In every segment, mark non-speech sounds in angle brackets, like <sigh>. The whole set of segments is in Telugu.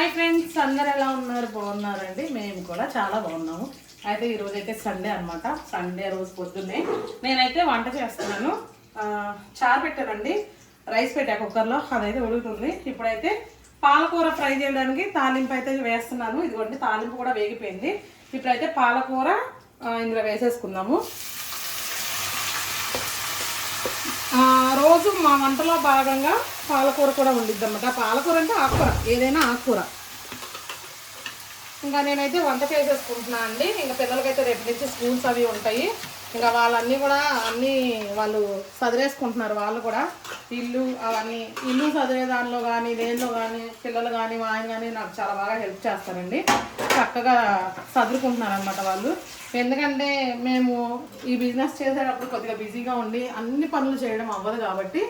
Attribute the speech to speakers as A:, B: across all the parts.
A: హాయ్ ఫ్రెండ్స్ అందరు ఎలా ఉన్నారు? బాగున్నారండి. మేము కూడా చాలా బాగున్నాము. అయితే ఈరోజు అయితే సండే అనమాట సండే రోజు పొద్దున్నే నేనైతే వంట చేస్తున్నాను. ఆ, చారు పెట్టానండి. రైస్ పెట్టా కుక్కర్లో. అదైతే ఉడుకుతుంది. ఇప్పుడైతే పాలకూర ఫ్రై చేయడానికి తాలింపు అయితే వేస్తున్నాను. ఇదిగోండి తాలింపు కూడా వేగిపోయింది. ఇప్పుడైతే పాలకూర ఇందులో వేసేసుకుందాము ఆ, రోజు మా వంటలో భాగంగా పాలకూర కూడా ఉండిద్ది అనమాట పాలకూర అంటే ఆకుకూర ఏదైనా ఆకుకూర. ఇంకా నేనైతే వంట చేసేసుకుంటున్నా అండి. ఇంకా పిల్లలకైతే రేపు నుంచి స్కూల్స్ అవి ఉంటాయి. ఇంకా వాళ్ళన్నీ కూడా అన్నీ వాళ్ళు చదివేసుకుంటున్నారు వాళ్ళు కూడా. ఇల్లు అవన్నీ ఇల్లు చదివే దానిలో కానీ దేనిలో కానీ పిల్లలు కానీ మా ఆయన కానీ నాకు చాలా బాగా హెల్ప్ చేస్తారండి. చక్కగా చదువుకుంటున్నారు అనమాట వాళ్ళు. ఎందుకంటే మేము ఈ బిజినెస్ చేసేటప్పుడు కొద్దిగా బిజీగా ఉండి అన్ని పనులు చేయడం అవ్వదు కాబట్టి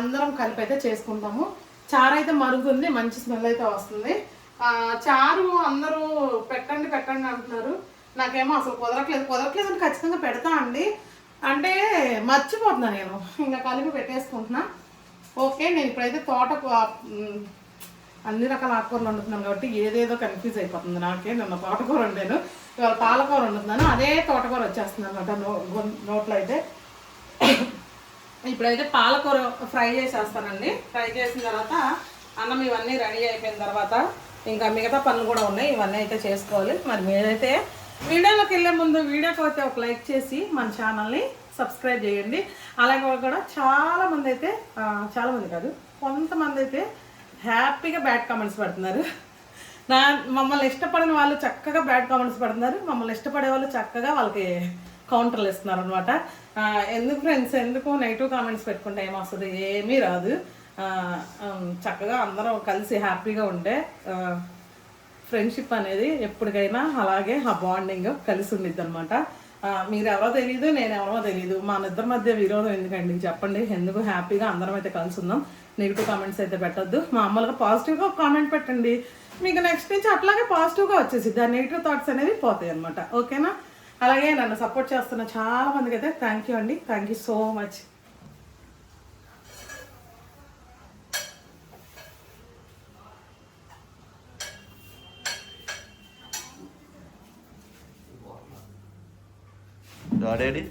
A: అందరం కలిపి అయితే చేసుకుంటాము. చారు అయితే మరుగుంది మంచి స్మెల్ అయితే వస్తుంది. చారు అందరూ పెట్టండి పెట్టండి అంటున్నారు. నాకేమో అసలు కుదరట్లేదు. కుదరట్లేదు అని ఖచ్చితంగా పెడతా అండి. అంటే మర్చిపోతున్నా నేను. ఇంకా కలిపి పెట్టేసుకుంటున్నా. ఓకే నేను ఇప్పుడైతే తోటకు అన్ని రకాల ఆకుకూరలు వండుతున్నాను కాబట్టి ఏదేదో కన్ఫ్యూజ్ అయిపోతుంది నాకే. నిన్న తోటకూర వండాను. ఇవాళ పాలకూర వండుతున్నాను. అదే తోటకూర వచ్చేస్తుంది అనమాట నో నోట్లో అయితే. ఇప్పుడైతే పాలకూర ఫ్రై చేసేస్తానండి. ఫ్రై చేసిన తర్వాత అన్నం ఇవన్నీ రెడీ అయిపోయిన తర్వాత ఇంకా మిగతా పనులు కూడా ఉన్నాయి. ఇవన్నీ అయితే చేసుకోవాలి. మరి మీరైతే వీడియోలోకి వెళ్ళే ముందు వీడియోకి అయితే ఒక లైక్ చేసి మన ఛానల్ని సబ్స్క్రైబ్ చేయండి. అలాగే కూడా చాలా మంది అయితే చాలామంది కాదు కొంతమంది అయితే హ్యాపీగా బ్యాడ్ కామెంట్స్ పెడుతున్నారు. నా మమ్మల్ని ఇష్టపడిన వాళ్ళు చక్కగా బ్యాడ్ కామెంట్స్ పెడుతున్నారు. మమ్మల్ని ఇష్టపడే వాళ్ళు చక్కగా వాళ్ళకి కౌంటర్లు ఇస్తున్నారు అనమాట ఎందుకు ఫ్రెండ్స్ ఎందుకు నెగిటివ్ కామెంట్స్ పెట్టుకుంటే ఏమొస్తుంది ఏమీ రాదు. చక్కగా అందరం కలిసి హ్యాపీగా ఉంటే ఫ్రెండ్షిప్ అనేది ఎప్పటికైనా అలాగే ఆ బాండింగ్ కలిసి ఉండిద్ది అనమాట మీరు ఎవరో తెలియదు నేను ఎవరో తెలియదు మా ఇద్దరి మధ్య విరోధం ఎందుకండి? చెప్పండి. ఎందుకు హ్యాపీగా అందరం అయితే కలిసి ఉందాం నెగిటివ్ కామెంట్స్ అయితే పెట్టద్దు. మామూలుగా పాజిటివ్గా కామెంట్ పెట్టండి. మీకు నెక్స్ట్ నుంచి అట్లాగే పాజిటివ్గా వచ్చేసి దాని నెగిటివ్ థాట్స్ అనేవి పోతాయి అనమాట ఓకేనా? అలాగే నన్ను సపోర్ట్ చేస్తున్న చాలా మందికి అయితే థ్యాంక్ యూ అండి. Thank you so much.
B: Daddy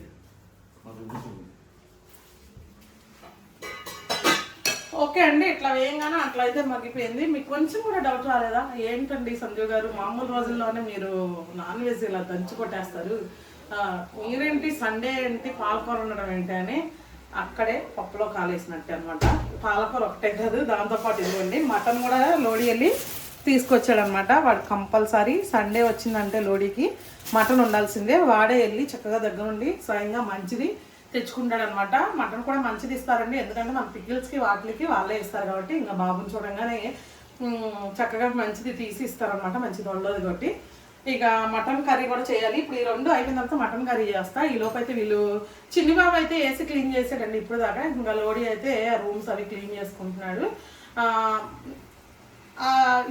A: okay అండి ఇట్లా వేయంగానే అట్లా అయితే మగ్గిపోయింది. మీకు కొంచెం కూడా డౌట్ రాలేదా? ఏంటండి సంజయ్ గారు? మామూలు రోజుల్లోనే మీరు నాన్ వెజ్ ఇలా దంచి కొట్టేస్తారు. మీరేంటి సండే ఏంటి పాలకూర ఉండడం ఏంటి అని అక్కడే పప్పులో కాలేసినట్టే అనమాట పాలకూర ఒకటే కాదు దాంతోపాటు ఇదిగోండి మటన్ కూడా లోడి వెళ్ళి తీసుకొచ్చాడనమాట. వాడు కంపల్సరీ సండే వచ్చిందంటే లోడీకి. మటన్ ఉండాల్సిందే. వాడే వెళ్ళి చక్కగా దగ్గరుండి స్వయంగా మంచిది తెచ్చుకుంటాడనమాట. మటన్ కూడా మంచిది ఇస్తారండి. ఎందుకంటే మన పికిల్స్కి వాటికి వాళ్ళే ఇస్తారు కాబట్టి ఇంకా బాబుని చూడంగానే చక్కగా మంచిది తీసి ఇస్తారనమాట. మంచిది ఉండదు కాబట్టి ఇక మటన్ కర్రీ కూడా చేయాలి. ఇప్పుడు ఈ రెండు అయిపోయిన తర్వాత మటన్ కర్రీ చేస్తా. ఈ లోపు అయితే వీళ్ళు చిన్ని బాబు అయితే వేసి క్లీన్ చేసాడండి. ఇప్పుడు దాకా ఇంకా లోడీ అయితే రూమ్స్ అవి క్లీన్ చేసుకుంటున్నాడు.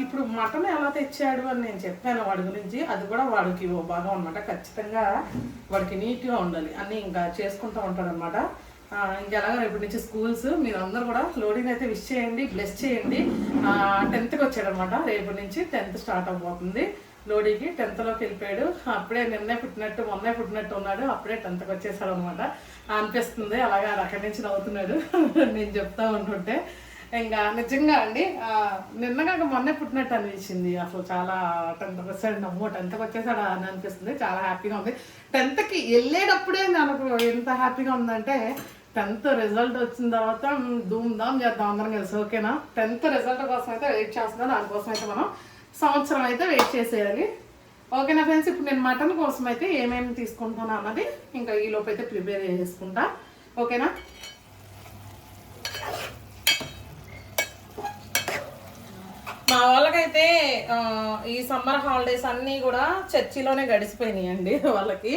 A: ఇప్పుడు మటన్ ఎలా తెచ్చాడు అని నేను చెప్పాను వాడి గురించి అది కూడా వాడికి ఓ భాగం అనమాట ఖచ్చితంగా వాడికి నీట్గా ఉండాలి. అన్నీ ఇంకా చేసుకుంటూ ఉంటాడు అనమాట ఇంకెలాగో రేపటి నుంచి స్కూల్స్ మీరు అందరూ కూడా లోడింగ్ అయితే విష్ చేయండి బ్లెస్ చేయండి. టెన్త్కి వచ్చాడు అనమాట రేపటి నుంచి టెన్త్ స్టార్ట్ అవబోతుంది లోడీకి టెన్త్లోకి వెళ్ళిపోయాడు. అప్పుడే నిన్నే పుట్టినట్టు మొన్నే పుట్టినట్టు ఉన్నాడు. అప్పుడే టెన్త్కి వచ్చేసాడు అనమాట అనిపిస్తుంది. అలాగా అక్కడి నుంచి నవ్వుతున్నాడు. నేను చెప్తా ఉంటుంటే. ఇంకా నిజంగా అండి ఆ, నిన్నగాక మొన్నే పుట్టినట్టు అనిపించింది. అసలు చాలా టెన్త్ వచ్చాడు నమ్మో టెన్త్కి వచ్చేసాడు అని అనిపిస్తుంది. చాలా హ్యాపీగా ఉంది. టెన్త్కి వెళ్ళేటప్పుడే నాకు ఎంత హ్యాపీగా ఉందంటే టెన్త్ రిజల్ట్ వచ్చిన తర్వాత ధూమ్ ధామ్ చేద్దాం అందరం కలిసి ఓకేనా? టెన్త్ రిజల్ట్ కోసం అయితే వెయిట్ చేస్తున్నాం దానికోసం అయితే మనం సంవత్సరం అయితే వెయిట్ చేసేయాలి. ఓకేనా ఫ్రెండ్స్? ఇప్పుడు నేను మటన్ కోసం అయితే ఏమేమి తీసుకుంటాను అన్నది ఇంకా ఈ లోపు అయితే ప్రిపేర్ చేసుకుంటా. ఓకేనా? మా వాళ్ళకైతే ఈ సమ్మర్ హాలిడేస్ అన్నీ కూడా చర్చిలోనే గడిచిపోయినాయి అండి <laughs> వాళ్ళకి.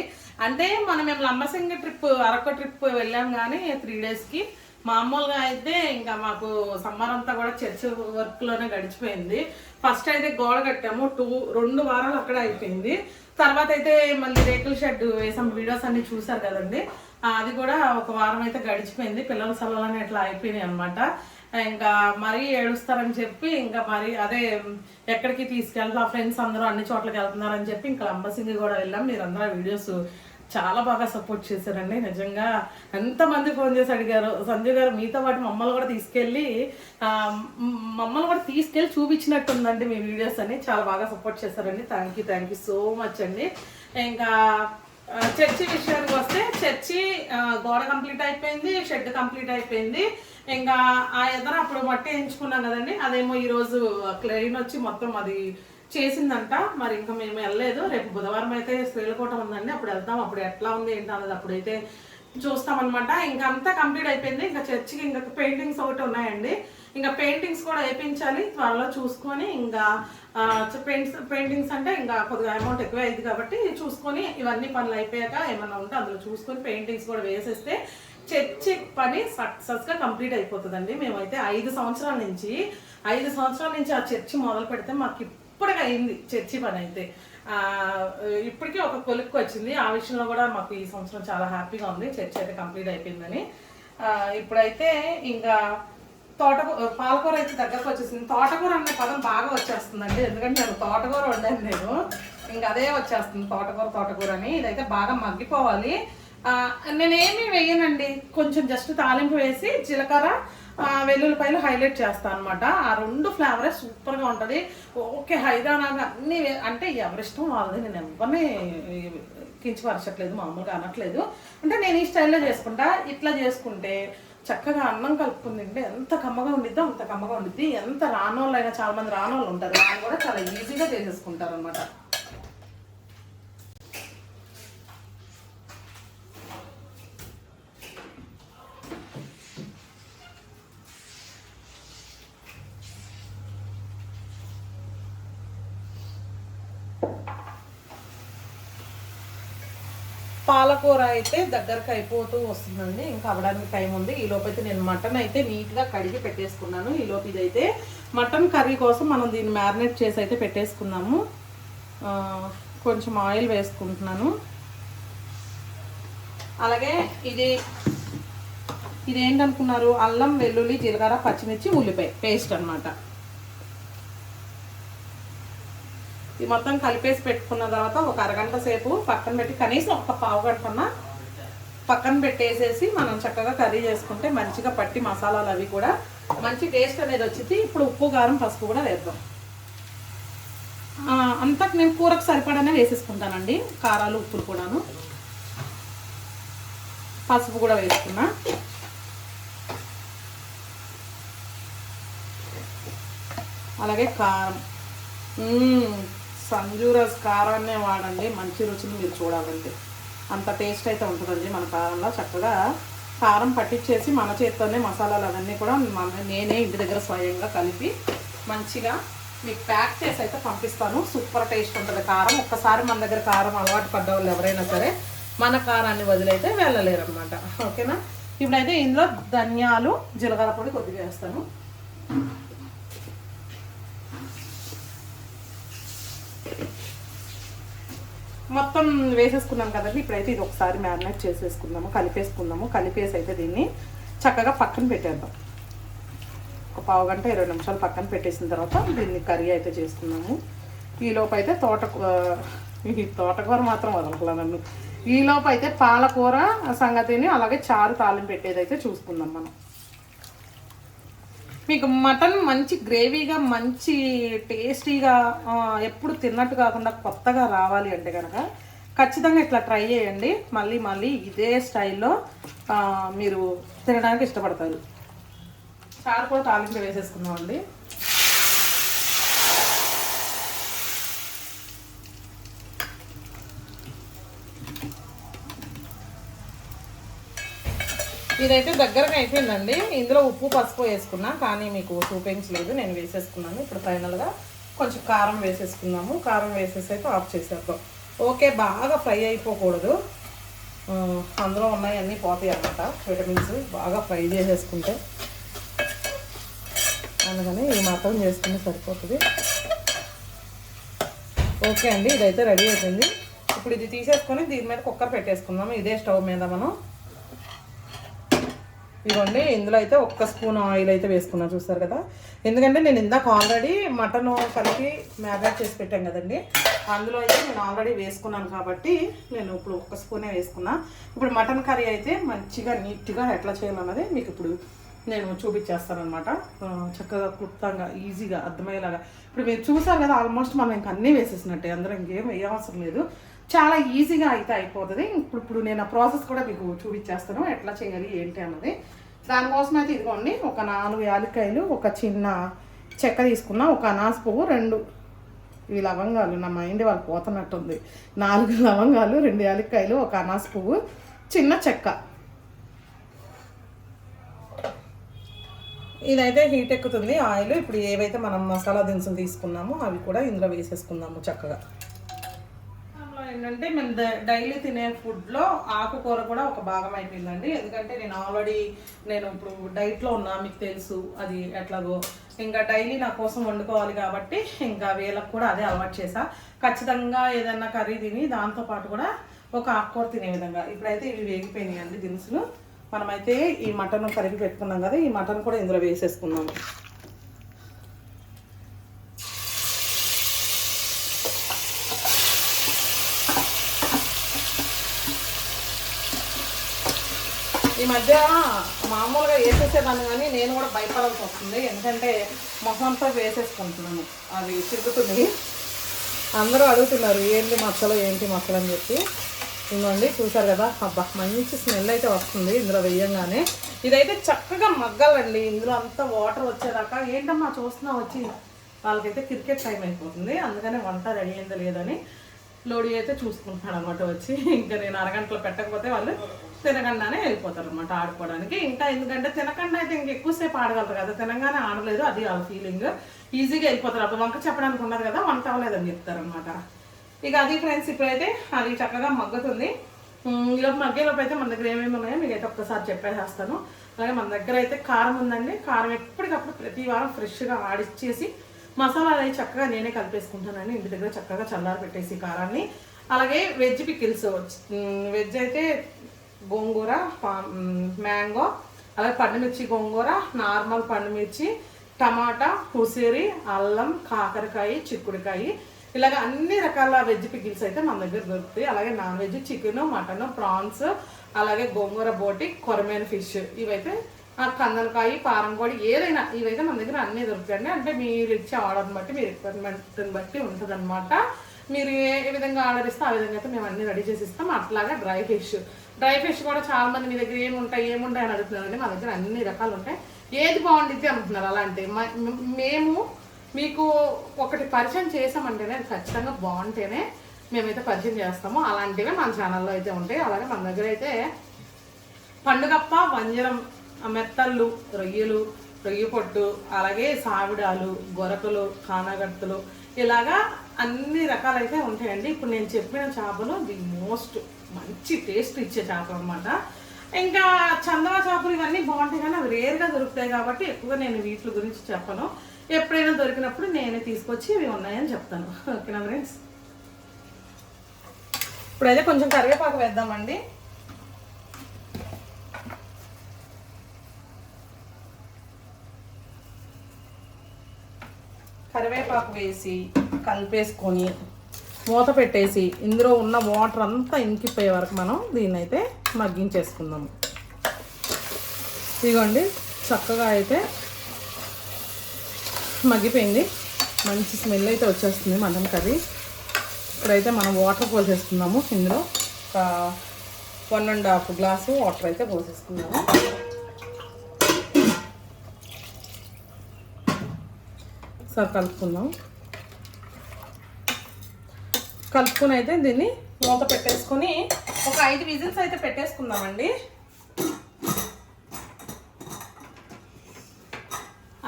A: అంటే మనం మేము లంబసింగి ట్రిప్ అరకు ట్రిప్ వెళ్ళాం కానీ త్రీ డేస్కి. మామూలుగా అయితే ఇంకా మాకు సమ్మర్ అంతా కూడా చర్చ్ వర్క్లోనే గడిచిపోయింది. ఫస్ట్ అయితే గోడ కట్టాము టూ రెండు వారాలు అక్కడ అయిపోయింది. తర్వాత అయితే మళ్ళీ రేకుల షెడ్ వేసాం వీడియోస్ అన్ని చూసారు కదండి. అది కూడా ఒక వారం అయితే గడిచిపోయింది. పిల్లల సలహాలని అట్లా అయిపోయినాయి అనమాట ఇంకా మరీ ఏడుస్తారని చెప్పి ఇంకా మరి అదే ఎక్కడికి తీసుకెళ్తా ఫ్రెండ్స్ అందరూ అన్ని చోట్లకి వెళ్తున్నారని చెప్పి ఇంకా లంబసింగి కూడా వెళ్ళాం. మీరు అందరూ వీడియోస్ చాలా బాగా సపోర్ట్ చేశారండి. నిజంగా ఎంతమంది ఫోన్ చేసి అడిగారు సంజయ్ గారు మీతో పాటు మమ్మల్ని కూడా తీసుకెళ్ళి మమ్మల్ని కూడా తీసుకెళ్ళి చూపించినట్టుందండి మీ వీడియోస్ అని చాలా బాగా సపోర్ట్ చేశారండి. Thank you thank you so much అండి. ఇంకా చర్చి విషయానికి వస్తే చర్చి గోడ కంప్లీట్ అయిపోయింది షెడ్ కంప్లీట్ అయిపోయింది. ఇంకా ఆ ఎదర అప్పుడు మట్టి ఎంచుకున్నాం కదండి అదేమో ఈరోజు క్లెయిన్ వచ్చి మొత్తం అది చేసిందంట. మరి ఇంకా మేము వెళ్ళలేదు. రేపు బుధవారం అయితే శ్రీలకోట ఉందండి. అప్పుడు వెళ్తాం. అప్పుడు ఎట్లా ఉంది ఏంటి అన్నది అప్పుడైతే చూస్తామన్నమాట. ఇంకా అంతా కంప్లీట్ అయిపోయింది. ఇంకా చర్చికి ఇంకా పెయింటింగ్స్ ఒకటి ఉన్నాయండి. ఇంకా పెయింటింగ్స్ కూడా వేయించాలి. త్వరలో చూసుకొని ఇంకా పెయింట్స్ పెయింటింగ్స్ అంటే ఇంకా కొద్దిగా అమౌంట్ ఎక్కువ అయింది కాబట్టి చూసుకొని ఇవన్నీ పనులు అయిపోయాక ఏమన్నా ఉంటే అందులో చూసుకొని పెయింటింగ్స్ కూడా వేసేస్తే చర్చి పని సక్సెస్గా కంప్లీట్ అయిపోతుందండి. మేమైతే ఐదు సంవత్సరాల నుంచి ఐదు సంవత్సరాల నుంచి ఆ చర్చి మొదలు పెడితే మాకు ఇప్పటికి అయింది చర్చి పని అయితే. ఇప్పటికే ఇప్పటికీ ఒక కొలుక్కు వచ్చింది. ఆ విషయంలో కూడా మాకు ఈ సంవత్సరం చాలా హ్యాపీగా ఉంది. చర్చి అయితే కంప్లీట్ అయిపోయిందని. ఇప్పుడైతే ఇంకా తోటకూర పాలకూర అయితే దగ్గరకు వచ్చేసింది. తోటకూర అనే పదం బాగా వచ్చేస్తుందండి. ఎందుకంటే నేను తోటకూర వండాను నేను. ఇంకా అదే వచ్చేస్తుంది తోటకూర తోటకూర అని. ఇదైతే బాగా మగ్గిపోవాలి. నేనేమి వేయనండి. కొంచెం జస్ట్ తాలింపు వేసి జీలకర్ర వెల్లుల్లిపాయలు హైలైట్ చేస్తాను అనమాట ఆ రెండు ఫ్లేవరే సూపర్గా ఉంటుంది. ఓకే హైదరాబాద్ అన్ని అంటే ఎవరిష్టం వాళ్ళది. నేను ఎవరిని కించపరచట్లేదు మామూలుగా అనట్లేదు. అంటే నేను ఈ స్టైల్లో చేసుకుంటా. ఇట్లా చేసుకుంటే చక్కగా అన్నం కలుపుకుని తింటే ఎంత కమ్మగా ఉండిద్దో అంత కమ్మగా ఉండిద్ది. ఎంత రానోళ్ళు అయినా చాలా మంది రానోళ్ళు ఉంటారు. వాళ్ళు కూడా చాలా ఈజీగా చేసేసుకుంటారు అనమాట పాలకూర అయితే దగ్గరకు అయిపోతూ వస్తుందండి. ఇంకా అవ్వడానికి టైం ఉంది. ఈ లోపు అయితే నేను మటన్ అయితే నీట్గా కడిగి పెట్టేసుకున్నాను. ఈ లోపు ఇదైతే మటన్ కర్రీ కోసం మనం దీన్ని మ్యారినేట్ చేసి అయితే పెట్టేసుకున్నాము. కొంచెం ఆయిల్ వేసుకుంటున్నాను. అలాగే ఇది ఇది ఏంటనుకున్నారు అల్లం వెల్లుల్లి జీలకర్ర పచ్చిమిర్చి ఉల్లిపాయ పేస్ట్ అనమాట ఇది మొత్తం కలిపేసి పెట్టుకున్న తర్వాత ఒక అరగంట సేపు పక్కన పెట్టి కనీసం ఒక పావు గంటన్న పక్కన పెట్టేసేసి మనం చక్కగా కర్రీ చేసుకుంటే మంచిగా పట్టి మసాలాలు అవి కూడా మంచి టేస్ట్ అనేది వచ్చింది ఇప్పుడు ఉప్పు కారం పసుపు కూడా వేద్దాం. అంతకు అంతా నేను కూరకు సరిపడానే వేసేసుకుంటానండి. కారాలు ఉప్పులు కూడాను. పసుపు కూడా వేసుకున్నా. అలాగే కారం. సంజూరస్ కారాన్నే వాడండి. మంచి రుచిని మీరు చూడాలండి అంత టేస్ట్ అయితే ఉంటుందండి మన కారంలో. చక్కగా కారం పట్టించేసి మన చేత్తోనే మసాలాలు అవన్నీ కూడా మన నేనే ఇంటి దగ్గర స్వయంగా కలిపి మంచిగా మీకు ప్యాక్ చేసి అయితే పంపిస్తాను. సూపర్ టేస్ట్ ఉంటుంది కారం. ఒక్కసారి మన దగ్గర కారం అలవాటు పడ్డ వాళ్ళు ఎవరైనా సరే మన కారాన్ని వదిలైతే వెళ్ళలేరు అనమాట ఓకేనా? ఇప్పుడైతే ఇందులో ధనియాలు జీలకర్ర పొడి కొద్దిగా వేస్తాను. మొత్తం వేసేసుకున్నాం కదండి. ఇప్పుడైతే ఇది ఒకసారి మ్యారినేట్ చేసేసుకుందాము కలిపేసుకుందాము. కలిపేసి అయితే దీన్ని చక్కగా పక్కన పెట్టేద్దాం. ఒక పావు గంట ఇరవై నిమిషాలు పక్కన పెట్టేసిన తర్వాత దీన్ని కర్రీ అయితే చేసుకున్నాము ఈలోపు అయితే తోట ఈ తోటకూర మాత్రం వదలకలా నన్ను. ఈలోపు అయితే పాలకూర సంగతిని అలాగే చారు తాలింపు పెట్టేది అయితే చూసుకుందాం మనం. మీకు మటన్ మంచి గ్రేవీగా మంచి టేస్టీగా ఎప్పుడు తిన్నట్టు కాకుండా కొత్తగా రావాలి అంటే కనుక ఖచ్చితంగా ఇట్లా ట్రై చేయండి. మళ్ళీ మళ్ళీ ఇదే స్టైల్లో మీరు తినడానికి ఇష్టపడతారు. చారు కూడా తాలింపు వేసేసుకుందాం ఇదైతే దగ్గరగా అయిపోయిందండి. ఇందులో ఉప్పు పసుపు వేసుకున్నా. కానీ మీకు చూపించలేదు. నేను వేసేసుకున్నాను. ఇప్పుడు ఫైనల్గా కొంచెం కారం వేసేసుకున్నాము. కారం వేసేసి అయితే ఆఫ్ చేసేద్దాం. ఓకే బాగా ఫ్రై అయిపోకూడదు. అందులో ఉన్నాయన్నీ పోతాయి అన్నమాట. విటమిన్స్ బాగా ఫ్రై చేసేసుకుంటే. అందుకని ఈ మాత్రం చేసుకుంటే సరిపోతుంది. ఓకే అండి ఇదైతే రెడీ అయిపోయింది. ఇప్పుడు ఇది తీసేసుకొని దీని మీద కుక్కర్ పెట్టేసుకుందాం ఇదే స్టవ్ మీద మనం ఇదిగోండి ఇందులో అయితే ఒక్క స్పూన్ ఆయిల్ అయితే వేసుకున్నా చూస్తారు కదా? ఎందుకంటే నేను ఇందాక ఆల్రెడీ మటన్ కలిపి మ్యారినేట్ చేసి పెట్టాను కదండి. అందులో అయితే నేను ఆల్రెడీ వేసుకున్నాను కాబట్టి నేను ఇప్పుడు ఒక్క స్పూనే వేసుకున్నా. ఇప్పుడు మటన్ కర్రీ అయితే మంచిగా నీట్గా ఎట్లా చేయాలన్నది మీకు ఇప్పుడు నేను చూపించేస్తాను అనమాట చక్కగా క్లుప్తంగా ఈజీగా అర్థమయ్యేలాగా. ఇప్పుడు మీరు చూసారు కదా ఆల్మోస్ట్ మనం ఇంక అన్నీ వేసేసినట్టే. అందరం ఇంకేం వేయవసరం లేదు. చాలా ఈజీగా అయితే అయిపోతుంది. ఇప్పుడు ఇప్పుడు నేను ఆ ప్రాసెస్ కూడా మీకు చూపించేస్తాను ఎట్లా చేయాలి ఏంటి అన్నది. దానికోసం అయితే ఇదిగోండి ఒక నాలుగు యాలక్కాయలు ఒక చిన్న చెక్క తీసుకున్నా ఒక అనాస పువ్వు రెండు ఇవి లవంగాలు నా మైండ్ వాళ్ళు పోతున్నట్టుంది. నాలుగు లవంగాలు రెండు యాలక్కాయలు ఒక అనాస పువ్వు చిన్న చెక్క. ఇదైతే హీట్ ఎక్కుతుంది ఆయిల్. ఇప్పుడు ఏవైతే మనం మసాలా దినుసులు తీసుకున్నామో అవి కూడా ఇందులో వేసేసుకుందాము చక్కగా. ఏంటంటే మేము డైలీ తినే ఫుడ్లో ఆకుకూర కూడా ఒక భాగం అయిపోయిందండి. ఎందుకంటే నేను ఆల్రెడీ నేను ఇప్పుడు డైట్లో ఉన్నా మీకు తెలుసు అది ఎట్లాగో. ఇంకా డైలీ నా కోసం వండుకోవాలి కాబట్టి ఇంకా వీళ్ళకి కూడా అదే అలవాటు చేసా ఖచ్చితంగా ఏదన్నా కర్రీ తిని దాంతోపాటు కూడా ఒక ఆకుకూర తినే విధంగా. ఇప్పుడైతే ఇవి వేగిపోయినాయి అండి దినుసులు. మనమైతే ఈ మటన్ కరిగి పెట్టుకున్నాం కదా ఈ మటన్ కూడా ఇందులో వేసేసుకున్నాము మధ్య మామూలుగా వేసేసేదాన్ని కానీ నేను కూడా భయపడాల్సి వస్తుంది. ఎందుకంటే మొహంతో వేసేసుకుంటున్నాను. అది తిరుగుతుంది. అందరూ అడుగుతున్నారు ఏంటి మచ్చలు ఏంటి మచ్చలు? అని చెప్పి. ఇవ్వండి చూసారు కదా? అబ్బా మంచి స్మెల్ అయితే వస్తుంది ఇందులో వేయంగానే. ఇదైతే చక్కగా మగ్గాలండి. ఇందులో అంతా వాటర్ వచ్చేదాకా. ఏంటమ్మా చూస్తున్నా వచ్చి? వాళ్ళకైతే క్రికెట్ టైం అయిపోతుంది. అందుకనే వంట రెడీ అయిందో లేదని లోడి అయితే చూసుకుంటున్నాడు అనమాట వచ్చి. ఇంకా నేను అరగంటలో పెట్టకపోతే వాళ్ళు తినకుండానే వెళ్ళిపోతారు అనమాట ఆడుకోవడానికి. ఇంకా ఎందుకంటే తినకుండా అయితే ఇంక ఎక్కువసేపు ఆడగలరు కదా. తినగానే ఆడలేదు అది ఆ ఫీలింగ్ ఈజీగా వెళ్ళిపోతారు. అప్పుడు వంక చెప్పడానికి ఉండదు కదా వంట అవ్వలేదని చెప్తారనమాట ఇక అది ఫ్రెండ్స్ ఇప్పుడైతే అది చక్కగా మగ్గుతుంది. ఇలా ఈలోపు మగ్గేలోపు అయితే మన దగ్గర ఏమేమి ఉన్నాయో మీకు అయితే ఒక్కసారి చెప్పేసేస్తాను. అలాగే మన దగ్గర అయితే కారం ఉందండి. కారం ఎప్పటికప్పుడు ప్రతి వారం ఫ్రెష్గా ఆడిచ్చేసి మసాలాలు అవి చక్కగా నేనే కలిపేసుకుంటానండి. ఇంటి దగ్గర చక్కగా చల్లారి పెట్టేసి కారాన్ని. అలాగే వెజ్ పికిల్స్ వెజ్ అయితే గోంగూర మ్యాంగో అలాగే పండుమిర్చి గోంగూర నార్మల్ పండుమిర్చి టమాటా ఉసిరి అల్లం కాకరకాయ చిక్కుడుకాయ. ఇలాగ అన్ని రకాల వెజ్ పికిల్స్ అయితే మన దగ్గర దొరుకుతాయి. అలాగే non veg chicken mutton prawns అలాగే గోంగూర బోటి కొరమైన ఫిష్. ఇవైతే ఆ కందనకాయ పారంకోడి ఏదైనా ఇవైతే మన దగ్గర అన్నీ దొరుకుతాయండి. అంటే మీరు ఇచ్చే ఆర్డర్ని బట్టి మీ రిక్వైర్మెంట్ని బట్టి ఉంటుంది మీరు ఏ ఏ విధంగా ఆర్డర్ ఇస్తే ఆ విధంగా అయితే మేము అన్ని రెడీ చేసి ఇస్తాం. అట్లాగే డ్రై ఫిష్. డ్రై ఫిష్ కూడా చాలా మంది మీ దగ్గర ఏముంటాయి ఏముంటాయి అని అడుగుతున్నారండి మా దగ్గర అన్ని రకాలు ఉంటాయి. ఏది బాగుండిద్ది అనుకుంటున్నారు అలాంటి? మ- మేము మీకు ఒకటి పరిచయం చేసామంటేనే అది ఖచ్చితంగా బాగుంటేనే మేమైతే పరిచయం చేస్తాము. అలాంటివే మన ఛానల్లో అయితే ఉంటాయి. అలాగే మన దగ్గర అయితే పండుగప్ప వంజరం మెత్తళ్ళు రొయ్యలు రొయ్య పొట్టు అలాగే సావిడాలు గొరకలు కానగట్టులు ఇలాగా అన్ని రకాలైతే ఉంటాయండి. ఇప్పుడు నేను చెప్పిన చేపలు ది మోస్ట్ మంచి టేస్ట్ ఇచ్చే చేపలు అనమాట ఇంకా చందవ చేపలు ఇవన్నీ బాగుంటాయి కానీ అవి రేర్గా దొరుకుతాయి కాబట్టి ఎక్కువగా నేను వీటి గురించి చెప్పను. ఎప్పుడైనా దొరికినప్పుడు నేనే తీసుకొచ్చి ఇవి ఉన్నాయని చెప్తాను. ఓకేనా ఫ్రెండ్స్ ఇప్పుడైతే కొంచెం కరివేపాకు వేద్దామండి. కరివేపాకు వేసి కలిపేసుకొని మూత పెట్టేసి ఇందులో ఉన్న వాటర్ అంతా ఇంకిపోయే వరకు మనం దీన్ని అయితే మగ్గించేసుకుందాము. ఇదిగోండి చక్కగా అయితే మగ్గిపోయింది. మంచి స్మెల్ అయితే వచ్చేస్తుంది మటన్ కర్రీ. ఇప్పుడైతే మనం వాటర్ పోసేసుకుందాము. ఇందులో ఒక one and half glass water అయితే పోసేసుకుందాము. సార్ కలుపుకుందాం కలుపుకొని అయితే దీన్ని మూత పెట్టేసుకొని ఒక ఐదు విజిల్స్ అయితే పెట్టేసుకుందామండి.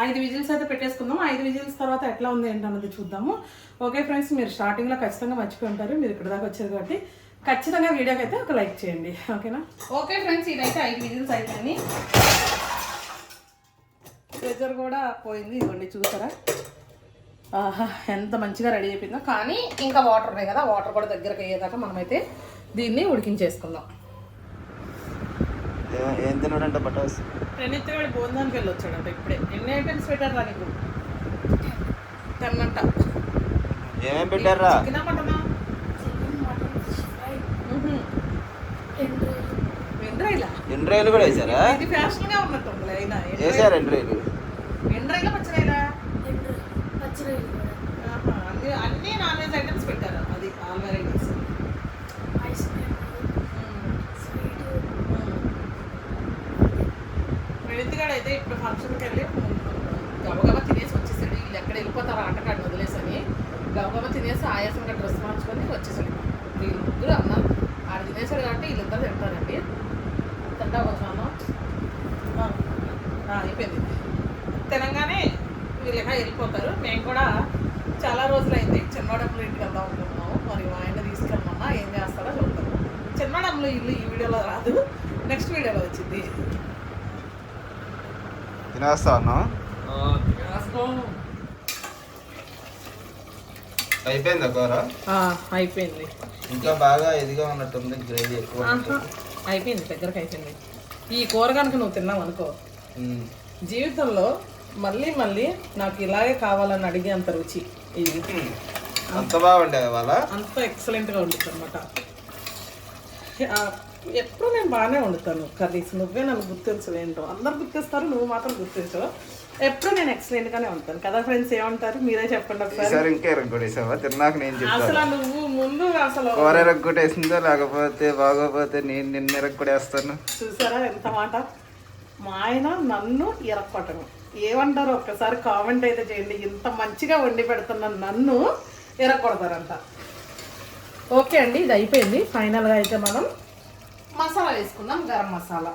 A: ఐదు విజిల్స్ అయితే పెట్టేసుకుందాం. ఐదు విజిల్స్ తర్వాత ఎట్లా ఉంది ఏంటన్నది చూద్దాము. ఓకే ఫ్రెండ్స్ మీరు స్టార్టింగ్లో ఖచ్చితంగా మర్చిపోయి ఉంటారు. మీరు ఇక్కడ దాకా వచ్చారు కాబట్టి ఖచ్చితంగా వీడియోకి అయితే ఒక లైక్ చేయండి. ఓకేనా? ఓకే ఫ్రెండ్స్ ఇదైతే ఐదు విజిల్స్ అయిపోయింది ప్రెజర్ కూడా పోయింది. ఇవ్వండి చూసారా? ఆహా ఎంత మంచిగా రెడీ అయిపోయిందో. కానీ ఇంకా వాటర్ ఉన్నాయి కదా వాటర్ కూడా దగ్గరకు అయ్యేదాకా మనమైతే దీన్ని ఉడికించేసుకుందాం.
B: ఏ- తిన్నాడంట పటాస్
A: ప్రణీత్ వాడి భోజనానికి వెళ్ళి వచ్చాడంట ఇప్పుడే. ఎన్ని ఐటమ్స్ పెట్టారు రా నీకు టెన్ అంట
B: ఏమేం పెట్టారా
A: చికెనా మటనా? ఎండ్రాయిలా?
B: కూడా వేసారా?
A: ఇది ఫ్యాషన్గా ఉన్నట్టుంది అయినా
B: వేసారు ఎండ్రాయిలా
A: పచ్చరాయిలా
C: పచ్చడి
A: ఆహా, అన్ని అన్ని నాన్ వెజ్ ఐటమ్స్ పెట్టారు అది all varieties
C: ice cream sweet
A: వెళితిగాడు అయితే ఇప్పుడు ఫంక్షన్కి వెళ్ళి గబగబా తినేసి వచ్చేసాడు వీళ్ళు ఎక్కడ వెళ్ళిపోతారు ఆటగాడిని వదిలేసని గబగబా తినేసి ఆయాసంగా డ్రెస్ మార్చుకొని వచ్చేసాడు వీళ్ళు ముగ్గురు అన్న ఆడ తినేసాడు కాబట్టి వీళ్ళిద్దరు తింటారండి తింటా వచ్చాను అయిపోయింది తినగానే వీళ్ళు ఇక వెళ్ళిపోతారు మేము కూడా చాలా రోజులైంది చిన్నవాడప్పుడు ఇంటికి వెళ్దాం అనుకుంటున్నాము మరి మా ఆయన తీసుకెళ్ళమన్నా ఏం చేస్తాడో చూద్దాం చిన్నవాడప్పుడు ఇల్లు ఈ వీడియోలో రాదు నెక్స్ట్ వీడియోలో వచ్చింది
B: తినేస్తా ఉన్నాం అయిపోయిందా కూర?
A: అయిపోయింది.
B: ఇంకా బాగా ఇదిగా ఉన్నట్టుంది గ్రేవీ ఎక్కువ
A: అయిపోయింది దగ్గరకు అయిపోయింది. ఈ కూర కనుక నువ్వు తిన్నావు అనుకో. జీవితంలో మళ్ళీ మళ్ళీ నాకు ఇలాగే కావాలని అడిగే అంత రుచి ఇది
B: అంత బాగుండే వాళ్ళ
A: అంత ఎక్సలెంట్గా వండుతుంది అనమాట ఎప్పుడు నేను బాగానే వండుతాను. కర్రీస్ నువ్వే నన్ను గుర్తించవు ఏంటో అందరు గుర్తిస్తారు నువ్వు మాత్రం గుర్తించవు. ఎప్పుడు నేను ఎక్సలెంట్గానే ఉంటాను. కదా ఫ్రెండ్స్ ఏమంటారు? మీరే చెప్పండి ఒకసారి.
B: ఇంకా ఎరగొట్టేసావా? తిన్నాక నేను చెప్తాను.
A: అసలు నువ్వు ముందు అసలు
B: కూర ఎరగొట్టేసిందో లేకపోతే బాగోపోతే నేను నిన్ను ఎరగొట్టేస్తాను.
A: చూసారా ఎంత మాట? మా ఆయన నన్ను ఎరక్కొట్టను ఏమంటారు? ఒక్కసారి కామెంట్ అయితే చేయండి. ఇంత మంచిగా వండి పెడుతున్న నన్ను ఎరక్కొడతారంట ఓకే అండి ఇది అయిపోయింది. ఫైనల్గా అయితే మనం మసాలా వేసుకుందాం గరం మసాలా.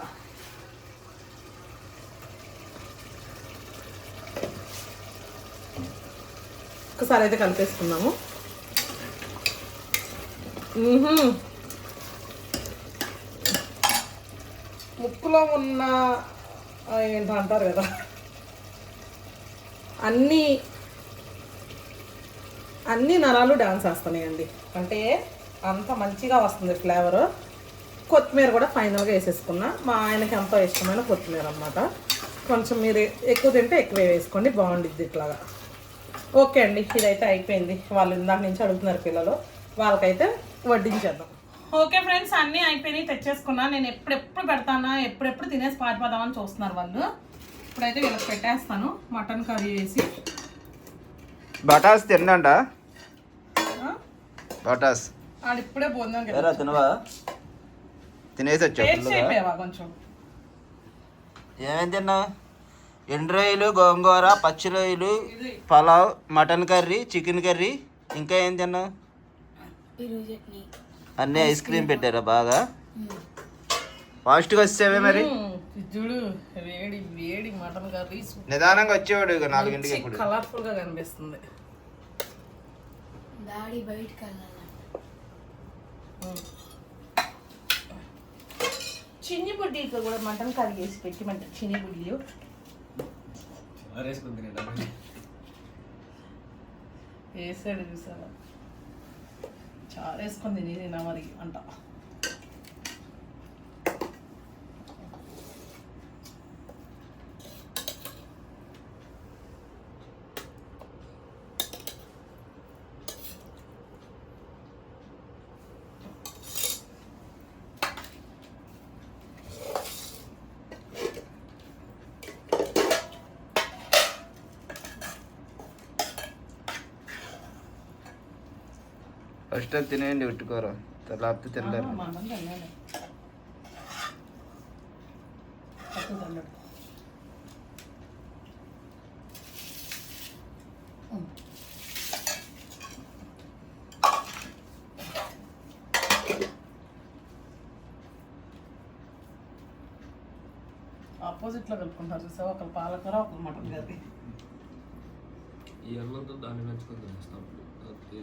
A: ఒకసారి అయితే కలిపేసుకుందాము. ముక్కులో ఉన్న ఆ, ఏంటో అంటారు కదా. అన్ని అన్ని నరాలు డ్యాన్స్ వేస్తున్నాయండి అంటే అంత మంచిగా వస్తుంది ఫ్లేవర్ కొత్తిమీర కూడా ఫైనల్గా వేసేసుకున్నా. మా ఆయనకి ఎంతో ఇష్టమైన కొత్తిమీర అన్నమాట. కొంచెం మీరు ఎక్కువ తింటే ఎక్కువ వేసుకోండి. బాగుండిద్ది ఇట్లాగా. ఓకే అండి ఇదైతే అయిపోయింది. వాళ్ళు ఇందాక నుంచి అడుగుతున్నారు పిల్లలు. వాళ్ళకైతే వడ్డించేద్దాం. ఓకే ఫ్రెండ్స్ అన్నీ అయిపోయినాయి తెచ్చేసుకున్నా. నేను ఎప్పుడెప్పుడు పెడతానా ఎప్పుడెప్పుడు తినేసి పారిపోదామని చూస్తున్నారు వాళ్ళు. ఇప్పుడైతే వీళ్ళకి పెట్టేస్తాను మటన్ కర్రీ వేసి.
B: బటాస్
A: ఆ?
B: బటాస్.
A: ఆడు ఇప్పుడే పోందాం
B: ఎరా తినవా? తినేసి?
A: అయిపోయావా కొంచెం?
B: ఏమేం తిన్నా ఎండ్రాయిలు గోంగూర పచ్చి రొయ్యలు pulao mutton curry chicken curry ఇంకా ఏం తిన్నావు? అన్నీ ఐస్ క్రీమ్ పెట్టారా బాగా? ఫాస్ట్గా వచ్చేవే మరి?
A: చూడు వేడి వేడి మటన్ కర్రీ
B: నిదానంగా వచ్చేవాడు ఇక నాలుగింటికి ఇప్పుడు
A: కలర్ఫుల్గా కనిపిస్తుంది.
C: డాడీ బయటికి
A: చిన్ని బుడ్డీతో కూడా మటన్ కర్రీ వేసి పెట్టిమంట చిన్ని బుడ్డీ వేసాడు చూసావా? చాలా వేసుకుంది నేను మరి అంట.
B: ఫస్ట్ అది తినేయండి పెట్టుకోరు. లేకపోతే తినలేరు.
A: ఆపోజిట్లో కలుపుకుంటారు చూసావా? ఒకరు పాలకూర ఒకరు మటన్ కర్రీ.
D: ఈ అన్నంతో దాన్ని తినేస్తాం ఓకే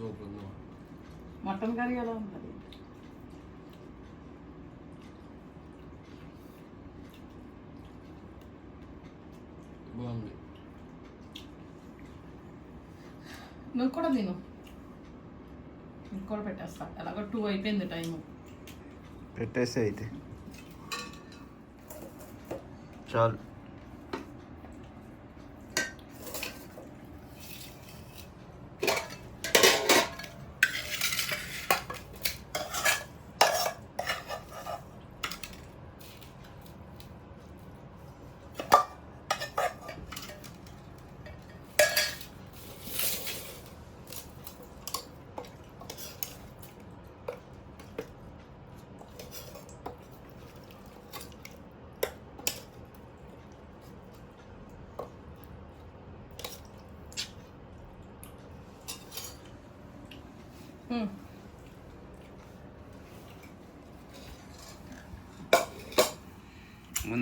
D: సూపర్ ఉందా
A: మటన్ కర్రీ ఎలా ఉంటుంది?
D: బాగుంది.
A: నువ్వు కూడా తిను. కూడా పెట్టేస్తా. ఎలాగో టూ అయిపోయింది టైము.
B: పెట్టేస్తే అయితే. చాలు.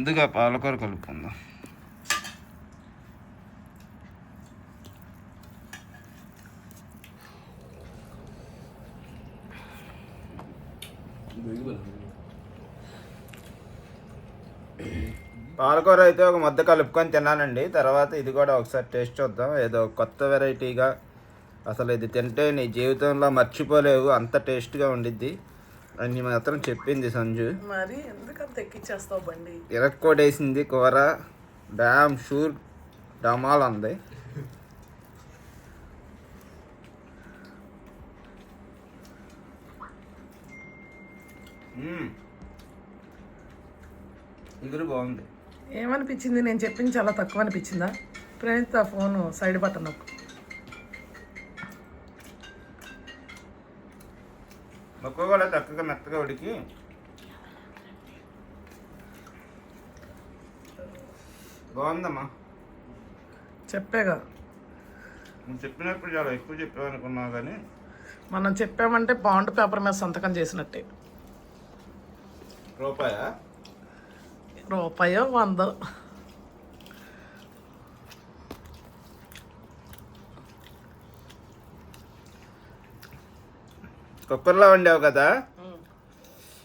B: ముందుగా పాలకూర కలుపుకుందాం. పాలకూర అయితే ఒక ముద్ద కలుపుకొని తిన్నానండి. తర్వాత ఇది కూడా ఒకసారి టేస్ట్ చూద్దాం. ఏదో కొత్త వెరైటీగా అసలు ఇది తింటే నీ జీవితంలో మర్చిపోలేవు. అంత టేస్ట్గా ఉండిద్ది. అని మాత్రం చెప్పింది సంజు.
A: మరి ఎందుకంత ఎక్కిచ్చేస్తావు బండి?
B: ఇరక్కోడేసింది కూర. డామ్ షూర్ డమాల్ ఉంది మ్మ్. ఇగురు బాగుంది.
A: ఏమనిపించింది? నేను చెప్పింది చాలా తక్కువ అనిపించిందా? ప్రణీత్ ఆ ఫోను సైడ్ బటన్ నొక్కు.
B: మొక్క కూడా చక్కగా మెత్తగా ఉడికి? బాగుందమ్మా.
A: చెప్పేగా.
B: నువ్వు చెప్పినప్పుడు చాలా ఎక్కువ చెప్పావు అనుకున్నావు కానీ.
A: మనం చెప్పామంటే బాండ్ పేపర్ మీద సంతకం చేసినట్టే.
B: రూపాయా?
A: రూపాయో వందో?
B: కుక్కర్లో వండావు కదా?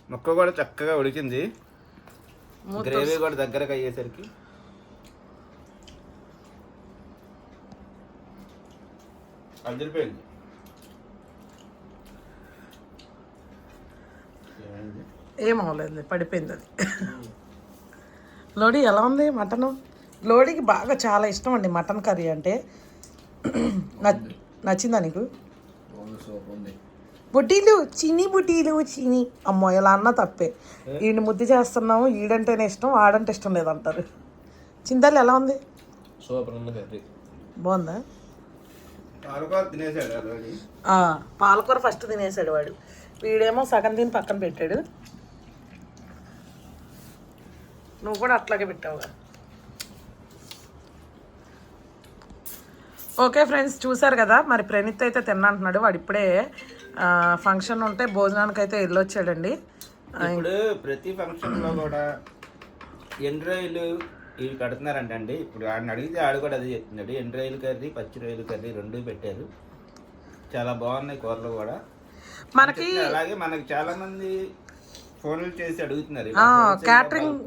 B: మొక్క కూడా చక్కగా ఉడికింది. గ్రేవీ కూడా దగ్గరకు అయ్యేసరికి. అదిరిపోయింది. ఏమైంది?
A: ఏం అవ్వలేదు పడిపోయింది అది. లోడీ ఎలా ఉంది మటను? లోడీకి బాగా చాలా ఇష్టం అండి మటన్ కర్రీ అంటే. నచ్- నచ్చిందా నీకు?
D: సూపర్ ఉంది.
A: బుటీలు చిని బుటీలు చిని అమ్మో ఇలా అన్న తప్పే. ఈయన ముద్దు చేస్తున్నాము ఈడంటేనే ఇష్టం ఆడంటే ఇష్టం లేదంటారు. చింతలు ఎలా ఉంది?
D: సూపర్ ఉంది కర్రీ.
A: బాగుందా?
B: పాలకూర తినేసాడు ఆల్రెడీ
A: ఆ, పాలకూర ఫస్ట్ తినేసాడు వాడు. వీడేమో సగం తిని పక్కన పెట్టాడు. నువ్వు కూడా అట్లాగే పెట్టావుగా ఓకే ఫ్రెండ్స్ చూసారు కదా? మరి ప్రణీత్ అయితే తిన్నంటున్నాడు. వాడు ఇప్పుడే ఫంక్షన్ ఉంటే భోజనానికి అయితే వెళ్ళొచ్చాడండి
B: ఇప్పుడు ప్రతి ఫంక్షన్లో కూడా ఎండ్రాయిలు ఇవి కడుతున్నారంటండి ఇప్పుడు ఆడిని అడిగితే ఆడు కూడా అదే చెప్తున్నాడు. ఎండ్రాయిలు కర్రీ పచ్చి రొయ్యలు కర్రీ రెండు పెట్టారు. చాలా బాగున్నాయి కూరలు కూడా.
A: మనకి
B: అలాగే మనకి చాలా మంది ఫోన్లు చేసి అడుగుతున్నారు.
A: క్యాటరింగ్.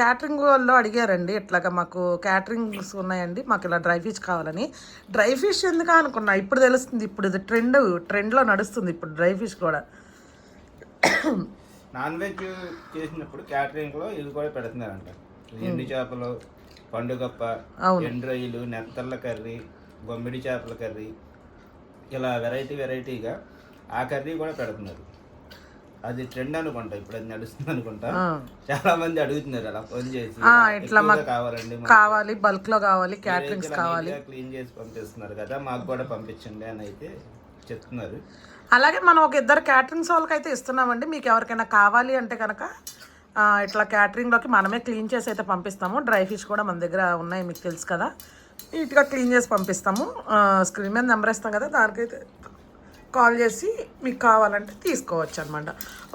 A: క్యాటరింగ్ వాళ్ళు అడిగారండి. ఇట్లాగా మాకు క్యాటరింగ్స్ ఉన్నాయండి. మాకు ఇలా డ్రై ఫిష్ కావాలని. డ్రై ఫిష్ ఎందుకు అనుకున్నా? ఇప్పుడు తెలుస్తుంది. ఇప్పుడు ఇది ట్రెండ్ ట్రెండ్లో నడుస్తుంది ఇప్పుడు డ్రై ఫిష్ కూడా.
B: నాన్ వెజ్ చేసినప్పుడు క్యాటరింగ్లో ఇవి కూడా పెడుతున్నారంట. ఎండు చేపలు పండుగప్ప
A: అవును.
B: ఎండ్రొయ్యలు నెత్తళ్ళ కర్రీ బొమ్మిడి చేపల కర్రీ. ఇలా వెరైటీ వెరైటీగా ఆ కర్రీ కూడా పెడుతున్నారు. అది ట్రెండ్ అనుకుంటా ఇప్పుడు అది నడుస్తుంది అనుకుంటా. చాలా మంది అడుగుతున్నారు అలా ఫోన్ చేసి.
A: ఇట్లా మాకు
B: కావాలండి
A: కావాలి బల్క్లో కావాలి క్యాటరింగ్స్ కావాలి.
B: క్లీన్ చేసి పంపిస్తున్నారు కదా మాకు కూడా పంపించండి అని అయితే చెప్తున్నారు.
A: అలాగే మనం ఒక ఇద్దరు క్యాటరింగ్స్ వాళ్ళకి అయితే ఇస్తున్నామండి మీకు ఎవరికైనా కావాలి అంటే కనుక ఇట్లా క్యాటరింగ్లోకి మనమే క్లీన్ చేసి అయితే పంపిస్తాము. డ్రై ఫిష్ కూడా మన దగ్గర ఉన్నాయి మీకు తెలుసు కదా. నీట్గా క్లీన్ చేసి పంపిస్తాము. స్క్రీన్ మీద నెంబర్ ఇస్తాం కదా దానికైతే కాల్ చేసి మీకు కావాలంటే తీసుకోవచ్చు అనమాట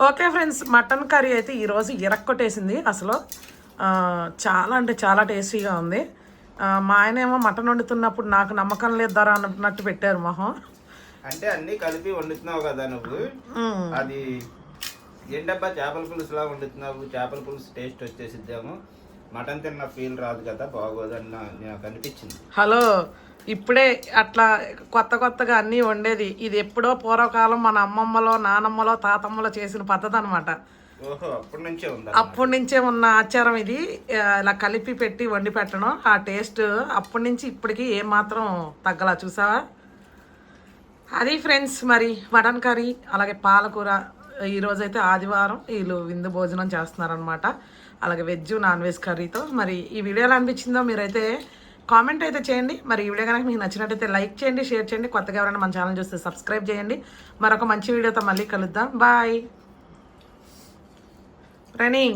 A: ఓకే ఫ్రెండ్స్ మటన్ కర్రీ అయితే ఈరోజు ఇరక్కొట్టేసింది అసలు చాలా అంటే చాలా టేస్టీగా ఉంది. మా ఆయన ఏమో మటన్ వండుతున్నప్పుడు నాకు నమ్మకం లేదారా అన్నట్టు పెట్టారు మొహం.
B: అంటే అన్ని కలిపి వండుతున్నావు కదా నువ్వు. అది ఏంటబ్బా చేపల పులుసులా వండుతున్నావు. చేపల పులుసు టేస్ట్ వచ్చేసిద్దాము. మటన్ తిన్న ఫీల్ రాదు కదా బాగోదని నాకు అనిపించింది.
A: హలో ఇప్పుడే అట్లా కొత్త కొత్తగా అన్నీ వండేది. ఇది ఎప్పుడో పూర్వకాలం మన అమ్మమ్మలో నానమ్మలో తాతమ్మలో చేసిన పద్ధతి అనమాట
B: అప్పటి నుంచే ఉందా?
A: అప్పటి నుంచే ఉన్న ఆచారం ఇది. ఇలా కలిపి పెట్టి వండి పెట్టడం. ఆ టేస్ట్ అప్పటి నుంచి ఇప్పటికి ఏమాత్రం తగ్గలా చూసావా? అది ఫ్రెండ్స్ మరి మటన్ కర్రీ అలాగే పాలకూర ఈరోజు అయితే ఆదివారం వీళ్ళు విందు భోజనం చేస్తున్నారనమాట అలాగే వెజ్ నాన్ వెజ్ కర్రీతో. మరి ఈ వీడియో ఎలా అనిపించిందో మీరైతే కామెంట్ అయితే చేయండి. మరి ఈ వీడియో కనుక మీకు నచ్చినట్టయితే లైక్ చేయండి షేర్ చేయండి. కొత్తగా ఎవరైనా మన ఛానల్ చూస్తే సబ్స్క్రైబ్ చేయండి. మరొక మంచి వీడియోతో మళ్ళీ కలుద్దాం. బాయ్. రనీ.